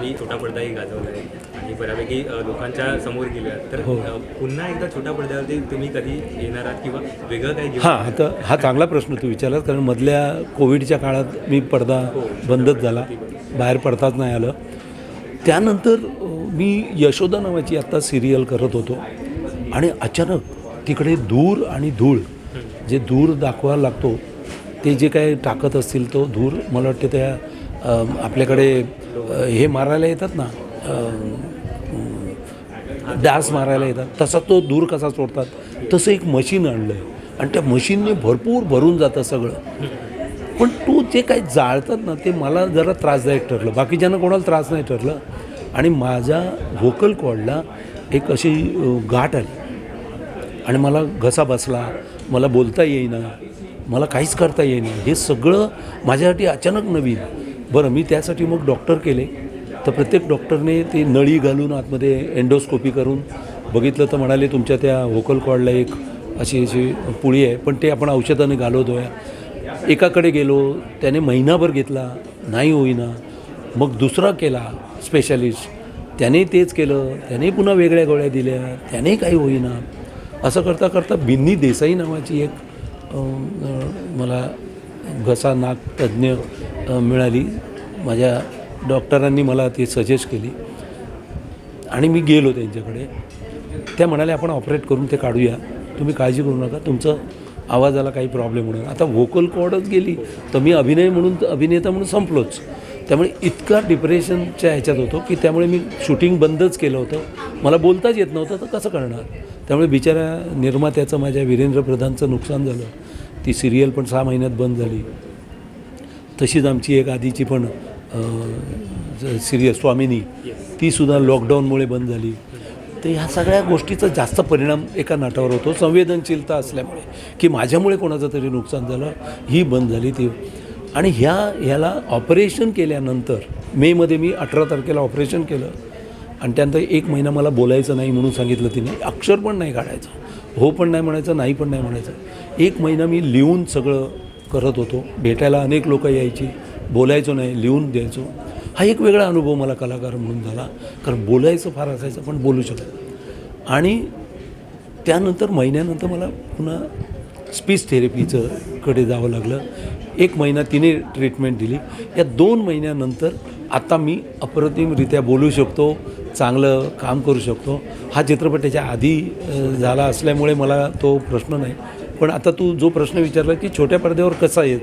तुम्ही छोटा पडदाही गाजवला आहे. आणि बऱ्यापैकी लोकांच्या समोर गेल्या. तर हो. पुन्हा एकदा छोट्या पडद्यावरती तुम्ही कधी येणार आहात किंवा वेगळं काही हां आता हा चांगला प्रश्न तू विचारलास कारण मधल्या कोविडच्या काळात मी पडदा बंदच झाला. बाहेर पडताच नाही आलं. त्यानंतर मी यशोदा नावाची आत्ता सिरियल करत होतो. आणि अचानक तिकडे धूर आणि धूळ जे धूर दाखवायला लागतो ते जे काय टाकत असतील तो धूर मला वाटतं त्या आपल्याकडे हे मारायला येतात ना डास मारायला येतात. तसा तो दूर कसा सोडतात? तसं एक मशीन आणलं आहे आणि त्या मशीनने भरपूर भरून जातं सगळं. पण तू जे काही जाळतात ना ते मला जरा त्रासदायक ठरलं. बाकीच्यांना कोणाला त्रास नाही ठरलं. आणि माझ्या व्होकल कॉर्डला एक अशी गाठ आली. आणि मला घसा बसला. मला बोलता येईना. मला काहीच करता येईना. हे सगळं माझ्यासाठी अचानक नवीन. बरं मी त्यासाठी मग डॉक्टर केले. तर प्रत्येक डॉक्टरने ते नळी घालून आतमध्ये एन्डोस्कोपी करून बघितलं तर म्हणाले तुमच्या त्या व्होकल कॉर्डला एक अशी अशी पुळी आहे. पण ते आपण औषधाने घालवतो आहे एकाकडे गेलो त्याने महिनाभर घेतला नाही होईना. मग दुसरा केला स्पेशालिस्ट त्याने तेच केलं त्याने पुन्हा वेगळ्या गोळ्या दिल्या त्याने काही होईना. असं करता करता बिन्नी देसाई नावाची एक मला घसा नाक तज्ज्ञ मिळाली. माझ्या डॉक्टरांनी मला ती सजेस्ट केली. आणि मी गेलो त्यांच्याकडे. त्या म्हणाल्या आपण ऑपरेट करून ते काढूया. तुम्ही काळजी करू नका. तुमचं आवाजाला काही प्रॉब्लेम होणार. आता व्होकल कॉर्डच गेली. तर मी अभिनय म्हणून अभिनेता म्हणून संपलोच. त्यामुळे इतका डिप्रेशनच्या ह्याच्यात होतो की त्यामुळे मी शूटिंग बंदच केलं होतं. मला बोलताच येत नव्हतं. तर कसं करणार? त्यामुळे बिचाऱ्या निर्मात्याचं माझ्या वीरेंद्र प्रधानचं नुकसान झालं. ती सिरियल पण सहा महिन्यात बंद झाली. तशीच आमची एक आधीची पण सिरियल स्वामिनी तीसुद्धा लॉकडाऊनमुळे बंद झाली. तर ह्या सगळ्या गोष्टीचा जास्त परिणाम एका नाटावर होतो. संवेदनशीलता असल्यामुळे की माझ्यामुळे कोणाचं तरी नुकसान झालं ही बंद झाली ती. आणि ह्या ह्याला ऑपरेशन केल्यानंतर मेमध्ये मी अठरा तारखेला ऑपरेशन केलं. आणि त्यानंतर एक महिना मला बोलायचं नाही म्हणून सांगितलं तिने. अक्षर पण नाही काढायचं. हो पण नाही म्हणायचं नाही पण नाही म्हणायचं. एक महिना मी लिहून सगळं करत होतो. भेटायला अनेक लोक यायची. बोलायचो नाही लिहून द्यायचो. हा एक वेगळा अनुभव मला कलाकार म्हणून झाला. कारण बोलायचं फार असायचं पण बोलू शकत आणि त्यानंतर महिन्यानंतर मला पुन्हा स्पीच थेरपीचं कडे जावं लागलं. एक महिना तिने ट्रीटमेंट दिली. या दोन महिन्यानंतर आता मी अप्रतिमरित्या बोलू शकतो चांगलं काम करू शकतो. हा चित्रपट त्याच्या आधी झाला असल्यामुळे मला तो प्रश्न नाही. पण आता तू जो प्रश्न विचारला की छोट्या पडद्यावर कसा येत?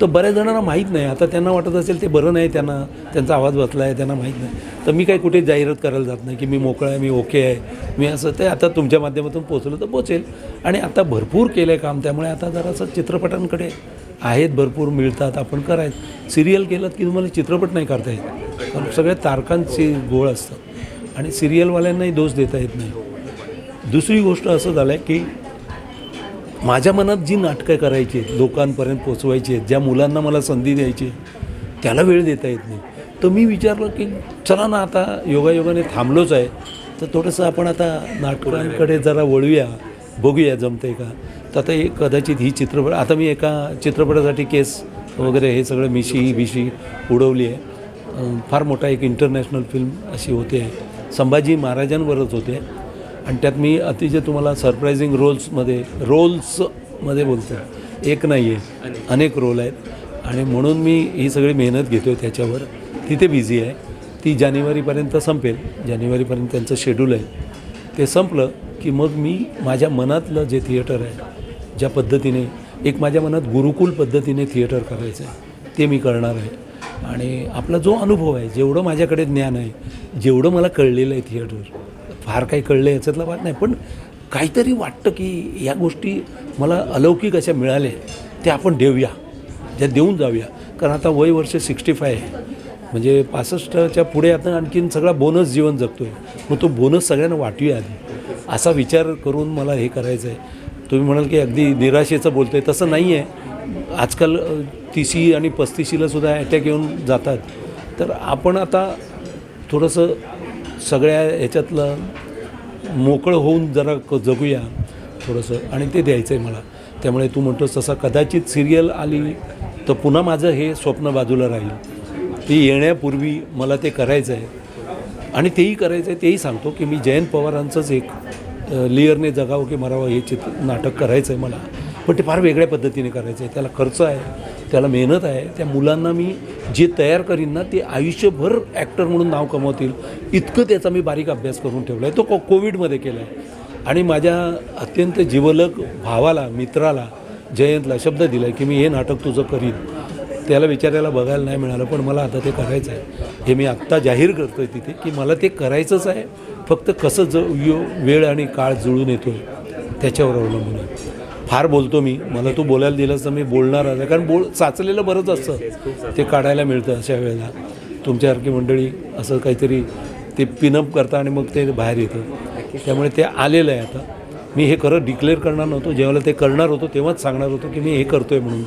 तर बऱ्याच जणांना माहीत नाही. आता त्यांना वाटत असेल ते बरं नाही त्यांना. त्यांचा आवाज बसला आहे त्यांना माहीत नाही. तर मी काही कुठे जाहिरात करायला जात नाही की मी मोकळा आहे मी ओके आहे. मी असं ते आता तुमच्या माध्यमातून पोचलं तर पोचेल आणि आता भरपूर केलं आहे काम. त्यामुळे आता जरासं चित्रपटांकडे आहेत भरपूर मिळतात आपण करायचं सिरियल केलं की तुम्हाला चित्रपट नाही करता येत? कारण सगळ्या तारकांची गोळ असतं. आणि सिरियलवाल्यांनाही दोष देता येत नाही. दुसरी गोष्ट असं झालं आहे की माझ्या मनात जी नाटकं करायची आहेत लोकांपर्यंत पोचवायची आहेत ज्या मुलांना मला संधी द्यायची आहे, त्याला वेळ देता येत नाही. तर मी विचारलं की चला ना आता योगायोगाने थांबलोच आहे तर थोडंसं आपण आता नाटकांकडे जरा वळूया बघूया जमतंय का? तर आता एक कदाचित ही चित्रपट आता मी एका चित्रपटासाठी केस वगैरे हे सगळं मिशी बिशी उडवली आहे. फार मोठा एक इंटरनॅशनल फिल्म अशी होते. संभाजी महाराजांवरच होते. आणि त्यात मी अतिशय तुम्हाला सरप्रायझिंग रोल्समध्ये रोल्समध्ये बोलतो एक नाही आहे अनेक रोल आहेत. आणि म्हणून मी ही सगळी मेहनत घेतो आहे त्याच्यावर. तिथे बिझी आहे. ती जानेवारीपर्यंत संपेल. जानेवारीपर्यंत त्यांचं शेड्यूल आहे. ते संपलं की मग मी माझ्या मनातलं जे थिएटर आहे ज्या पद्धतीने एक माझ्या मनात गुरुकुल पद्धतीने थिएटर करायचं आहे ते मी करणार आहे. आणि आपला जो अनुभव आहे जेवढं माझ्याकडे ज्ञान आहे जेवढं मला कळलेलं आहे थिएटर फार काही कळलं याच्यातला वाट नाही. पण काहीतरी वाटतं की या गोष्टी मला अलौकिक अशा मिळाल्या त्या आपण देऊया. ज्या देऊन जाऊया. कारण आता वय वर्ष सिक्स्टी फाय आहे. म्हणजे पासष्टच्या पुढे आता आणखीन सगळा बोनस जीवन जगतो आहे मग तो बोनस सगळ्यांना वाटूया आधी. असा विचार करून मला हे करायचं आहे तुम्ही म्हणाल की अगदी निराशेचं बोलतो आहे तसं नाही आहे आजकाल अ, आणि पस्तीशीलासुद्धा अटॅक येऊन जातात. तर आपण आता थोडंसं सगळ्या ह्याच्यातलं मोकळं होऊन जरा क जगूया थोडंसं. आणि ते द्यायचं आहे मला. त्यामुळे तू म्हणतोस तसा कदाचित सिरियल आली तर पुन्हा माझं हे स्वप्न बाजूला राहील. ती येण्यापूर्वी मला ते करायचं आहे आणि तेही करायचं आहे तेही सांगतो की मी जयंत पवारांचंच एक लिअरने जगावं की मरावं हे चित्र नाटक करायचं आहे मला. पण ते फार वेगळ्या पद्धतीने करायचं आहे त्याला खर्च आहे त्याला मेहनत आहे त्या मुलांना मी जे तयार करीन ना ते आयुष्यभर ॲक्टर म्हणून नाव कमवतील. इतकं त्याचा मी बारीक अभ्यास करून ठेवला आहे तो को कोविडमध्ये केला आहे आणि माझ्या अत्यंत जीवलक भावाला मित्राला जयंतला शब्द दिला आहे की मी हे नाटक तुझं करीन. त्याला विचारायला बघायला नाही मिळालं पण मला आता ते करायचं आहे हे मी आत्ता जाहीर करतो आहे तिथे की मला ते करायचंच आहे. फक्त कसं ज यो वेळ आणि काळ जुळून येतो त्याच्यावर अवलंबून आहे. फार बोलतो मी. मला तू बोलायला दिलंस तर मी बोलणार आहे कारण बोल साचलेलं बरंच असतं. ते काढायला मिळतं अशा वेळेला. तुमच्यासारखी मंडळी असं काहीतरी ते पिनअप करता आणि मग ते बाहेर येतं. त्यामुळे ते आलेलं आहे आता. मी हे खरं डिक्लेअर करणार नव्हतो. जेव्हा ते करणार होतो तेव्हाच सांगणार होतो की मी हे करतो आहे म्हणून.